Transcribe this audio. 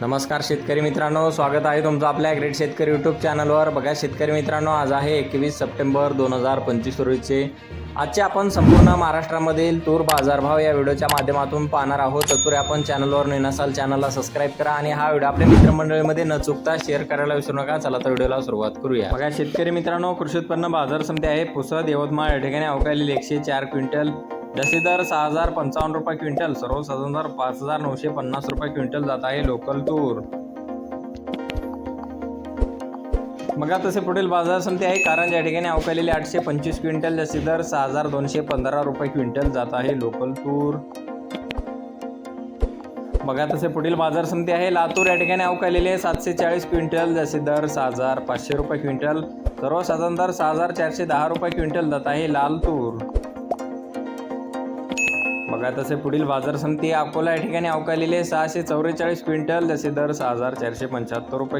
नमस्कार शेतकरी मित्रांनो स्वागत आहे तुमचं आपल्या ग्रेट शेतकरी यूट्यूब चॅनलवर बघा शेतकरी मित्रांनो आज आहे एकवीस सप्टेंबर दोन हजार पंचवीस रोजीचे आजचे आपण संपूर्ण महाराष्ट्रामधील तूर बाजारभाव या व्हिडिओच्या माध्यमातून पाहणार आहोत. तत्पूर्वी आपण चॅनलवर नवीन असाल चॅनलला सबस्क्राईब करा आणि हा व्हिडिओ आपल्या मित्रमंडळीमध्ये न चुकता शेअर करायला विसरू नका. चला तर व्हिडिओला सुरुवात करूया. बघा शेतकरी मित्रांनो कृषी उत्पन्न बाजार समिती आहे. पुसद यवतमाळ या ठिकाणी अवकाळी एकशे चार क्विंटल जसे दर सहा हजार पंचावन्न रुपये क्विंटल सर्वसाधारण दर पाच हजार नऊशे पन्नास रुपये क्विंटल जात आहे लोकल तूर. बघा तसे पुढील बाजार समिती आहे कारण या ठिकाणी अवकालेले आठशे पंचवीस क्विंटल जसे दर सहा हजार दोनशे पंधरा रुपये क्विंटल जात आहे लोकल तूर. बघा तसे पुढील बाजार समिती आहे लातूर या ठिकाणी अवकालेले सातशे चाळीस क्विंटल जसे दर सहा हजार पाचशे रुपये क्विंटल सर्वसाधारण दर सहा हजार चारशे दहा रुपये क्विंटल जात आहे लाल तूर. बघा तसे पुढील बाजार समिती अकोला या ठिकाणी अवकालेले सहाशे चौवेचाळीस क्विंटल जसे दर सहा हजार चारशे पंच्याहत्तर रुपये.